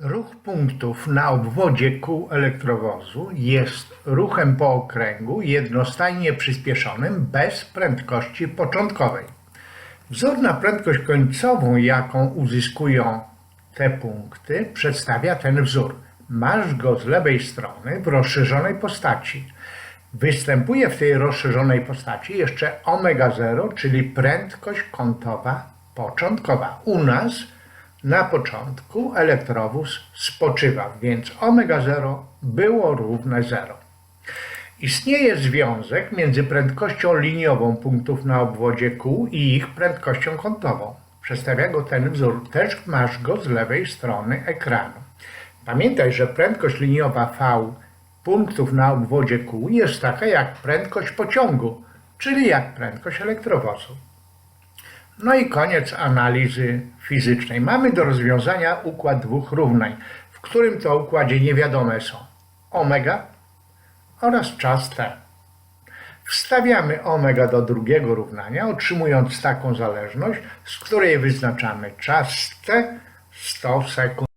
Ruch punktów na obwodzie kół elektrowozu jest ruchem po okręgu jednostajnie przyspieszonym bez prędkości początkowej. Wzór na prędkość końcową, jaką uzyskują te punkty, przedstawia ten wzór. Masz go z lewej strony w rozszerzonej postaci. Występuje w tej rozszerzonej postaci jeszcze omega 0, czyli prędkość kątowa początkowa. U nas na początku elektrowóz spoczywał, więc omega 0 było równe 0. Istnieje związek między prędkością liniową punktów na obwodzie kół i ich prędkością kątową. Przedstawia go ten wzór, też masz go z lewej strony ekranu. Pamiętaj, że prędkość liniowa V punktów na obwodzie kół jest taka jak prędkość pociągu, czyli jak prędkość elektrowozu. No i koniec analizy fizycznej. Mamy do rozwiązania układ dwóch równań, w którym to układzie niewiadome są omega oraz czas t. Wstawiamy omega do drugiego równania, otrzymując taką zależność, z której wyznaczamy czas t 100 sekund.